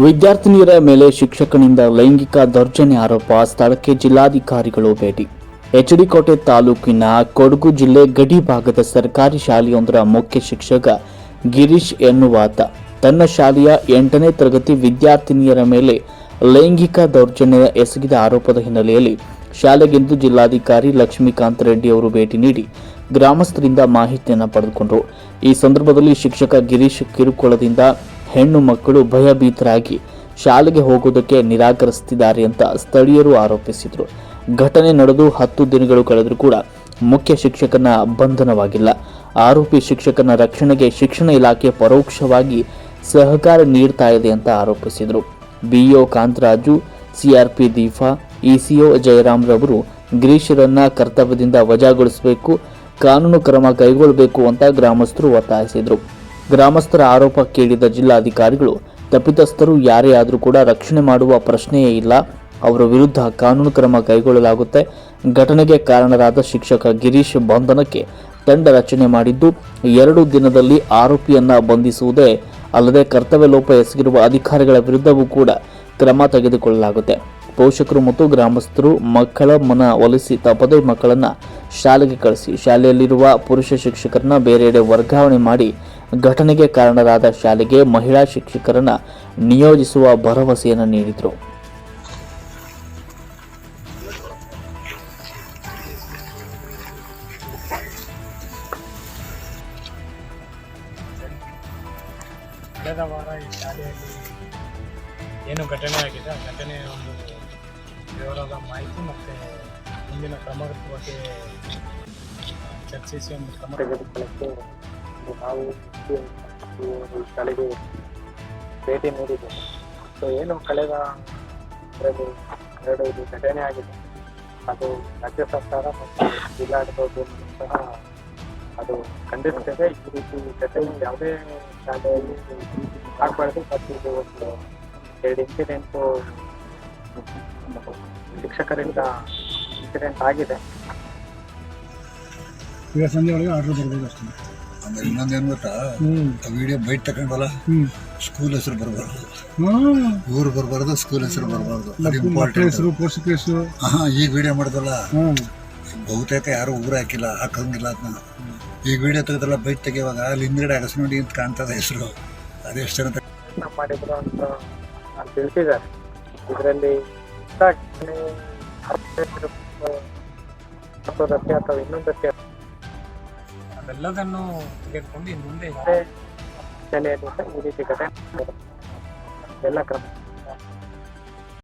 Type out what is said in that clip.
ವಿದ್ಯಾರ್ಥಿನಿಯರ ಮೇಲೆ ಶಿಕ್ಷಕನಿಂದ ಲೈಂಗಿಕ ದೌರ್ಜನ್ಯ ಆರೋಪ ಸ್ಥಳಕ್ಕೆ ಜಿಲ್ಲಾಧಿಕಾರಿಗಳು ಭೇಟಿ. ಎಚ್ಡಿಕೋಟೆ ತಾಲೂಕಿನ ಕೊಡಗು ಜಿಲ್ಲೆ ಗಡಿ ಭಾಗದ ಸರ್ಕಾರಿ ಶಾಲೆಯೊಂದರ ಮುಖ್ಯ ಶಿಕ್ಷಕ ಗಿರೀಶ್ ಎನ್ನುವಾತ. ತನ್ನ ಶಾಲೆಯ ಎಂಟನೇ ತರಗತಿ ವಿದ್ಯಾರ್ಥಿನಿಯರ ಮೇಲೆ ಲೈಂಗಿಕ ದೌರ್ಜನ್ಯ ಎಸಗಿದ ಆರೋಪದ ಹಿನ್ನೆಲೆಯಲ್ಲಿ ಶಾಲೆಗೆಂದು ಜಿಲ್ಲಾಧಿಕಾರಿ ಲಕ್ಷ್ಮೀಕಾಂತ್ ರೆಡ್ಡಿ ಅವರು ಭೇಟಿ ನೀಡಿ ಗ್ರಾಮಸ್ಥರಿಂದ ಮಾಹಿತಿಯನ್ನು ಪಡೆದುಕೊಂಡರು. ಈ ಸಂದರ್ಭದಲ್ಲಿ ಶಿಕ್ಷಕ ಗಿರೀಶ್ ಕಿರುಕುಳದಿಂದ ಹೆಣ್ಣು ಮಕ್ಕಳು ಭಯಭೀತರಾಗಿ ಶಾಲೆಗೆ ಹೋಗುವುದಕ್ಕೆ ನಿರಾಕರಿಸುತ್ತಿದ್ದಾರೆ ಅಂತ ಸ್ಥಳೀಯರು ಆರೋಪಿಸಿದರು. ಘಟನೆ ನಡೆದು ಹತ್ತು ದಿನಗಳು ಕಳೆದರೂ ಕೂಡ ಮುಖ್ಯ ಶಿಕ್ಷಕನ ಬಂಧನವಾಗಿಲ್ಲ. ಆರೋಪಿ ಶಿಕ್ಷಕನ ರಕ್ಷಣೆಗೆ ಶಿಕ್ಷಣ ಇಲಾಖೆ ಪರೋಕ್ಷವಾಗಿ ಸಹಕಾರ ನೀಡ್ತಾ ಇದೆ ಅಂತ ಆರೋಪಿಸಿದರು. BEO Kantharaju, CRP Deepa, ECO Jayaram ರವರು ಗಿರೀಶರನ್ನ ಕರ್ತವ್ಯದಿಂದ ವಜಾಗೊಳಿಸಬೇಕು, ಕಾನೂನು ಕ್ರಮ ಕೈಗೊಳ್ಳಬೇಕು ಅಂತ ಗ್ರಾಮಸ್ಥರು ಒತ್ತಾಯಿಸಿದರು. ಗ್ರಾಮಸ್ಥರ ಆರೋಪ ಕೇಳಿದ ಜಿಲ್ಲಾಧಿಕಾರಿಗಳು, ತಪ್ಪಿತಸ್ಥರು ಯಾರೇ ಆದರೂ ಕೂಡ ರಕ್ಷಣೆ ಮಾಡುವ ಪ್ರಶ್ನೆಯೇ ಇಲ್ಲ. ಅವರ ವಿರುದ್ಧ ಕಾನೂನು ಕ್ರಮ ಕೈಗೊಳ್ಳಲಾಗುತ್ತೆ. ಘಟನೆಗೆ ಕಾರಣರಾದ ಶಿಕ್ಷಕ ಗಿರೀಶ್ ಬಂಧನಕ್ಕೆ ತಂಡ ರಚನೆ ಮಾಡಿದ್ದು, ಎರಡು ದಿನದಲ್ಲಿ ಆರೋಪಿಯನ್ನ ಬಂಧಿಸುವುದೇ ಅಲ್ಲದೆ ಕರ್ತವ್ಯ ಲೋಪ ಎಸಗಿರುವ ಅಧಿಕಾರಿಗಳ ವಿರುದ್ಧವೂ ಕೂಡ ಕ್ರಮ ತೆಗೆದುಕೊಳ್ಳಲಾಗುತ್ತೆ. ಪೋಷಕರು ಮತ್ತು ಗ್ರಾಮಸ್ಥರು ಮಕ್ಕಳ ಮನ ಒಲಿಸಿ ತಪ್ಪದೆ ಮಕ್ಕಳನ್ನು ಶಾಲೆಗೆ ಕಳಿಸಿ. ಶಾಲೆಯಲ್ಲಿರುವ ಪುರುಷ ಶಿಕ್ಷಕರನ್ನ ಬೇರೆಡೆ ವರ್ಗಾವಣೆ ಮಾಡಿ ಘಟನೆಗೆ ಕಾರಣರಾದ ಶಾಲೆಗೆ ಮಹಿಳಾ ಶಿಕ್ಷಕರನ್ನು ನಿಯೋಜಿಸುವ ಭರವಸೆಯನ್ನು ನೀಡಿದರು. ಕಳೆದ ವಾರ ಈ ಶಾಲೆಯಲ್ಲಿ ಏನು ಘಟನೆ ಆಗಿದೆ? ಆ ಘಟನೆಯ ಒಂದು ವಿವರದ ಮಾಹಿತಿ ಮತ್ತು ಮುಂದಿನ ಕ್ರಮದ ಬಗ್ಗೆ ಚರ್ಚಿಸಿ ಒಂದು ಕ್ರಮ ತೆಗೆದುಕೊಳ್ಳಕ್ಕೆ ಒಂದು ನಾವು ಶಾಲೆಗೆ ಭೇಟಿ ನೀಡಿದ್ದೆ ಸೊ ಏನು ಕಳೆದ ಎರಡು ಎರಡು ಘಟನೆ ಆಗಿದೆ ಅದು ರಾಜ್ಯ ಸರ್ಕಾರ ಮತ್ತು ಜಿಲ್ಲಾಡಳಿತ ಸಹ ಅದು ಖಂಡಿಸುತ್ತದೆ ಈ ರೀತಿ ಘಟನೆ ಯಾವುದೇ ಶಾಲೆಯಲ್ಲಿ ಆಗಬಾರ್ದು ಮತ್ತು ಇದು ಒಂದು ಎರಡು ಇನ್ಸಿಡೆಂಟು ಶಿಕ್ಷಕರಿಂದ ಇನ್ಸಿಡೆಂಟ್ ಆಗಿದೆ ಈಗ ಸಂಜೆ ಒಳಗೆ ಆರ್ಡರ್ ಬರ್ಬೋದು ಅಷ್ಟೇ ಆಮೇಲೆ ಇನ್ನೊಂದೇನು ಗೊತ್ತಾ? ಆ ವಿಡಿಯೋ ಬೈಟ್ ತಗೊಂಡಲ್ಲ ಸ್ಕೂಲ್ ಹೆಸರು ಬರಬಾರ್ದು. ಊರು ಬರಬಾರ್ದು ಸ್ಕೂಲ್ ಹೆಸರು ಬರಬಾರ್ದು. ಇಂಪಾರ್ಟೆಂಟ್ ಹೆಸರು ಪೋಷಕ ಹೆಸರು. ಹಾ ಈಗ ವಿಡಿಯೋ ಮಾಡಿದಲ್ಲ ಬಹುತೇಕ ಯಾರು ಊರು ಹಾಕಿಲ್ಲ ಹಾಕಂಗಿಲ್ಲ ಅದನ್ನ ಈಗ ವಿಡಿಯೋ ತೆಗೆದಲ್ಲ ಬೈಟ್ ತೆಗಿಯುವಾಗ ಅಲ್ಲಿ ಹಿಂದ್ಗಡೆ ಅಗಸ ನೋಡಿ ಅಂತ ಕಾಣ್ತದೆ ಹೆಸರು. ಅದೆಷ್ಟು ಜನ ಮಾಡಿದ್ರು ಅಂತ ತಿಳಿಸಿದ್ದಾರೆ. ಇದರಲ್ಲಿ ಅಥವಾ ಇನ್ನೊಂದಕ್ಕೆ ಅವೆಲ್ಲದನ್ನು ತೆಗೆದುಕೊಂಡು ಇನ್ನು ಮುಂದೆ ಈ ರೀತಿ ಘಟನೆ ಎಲ್ಲ ಕ್ರಮ.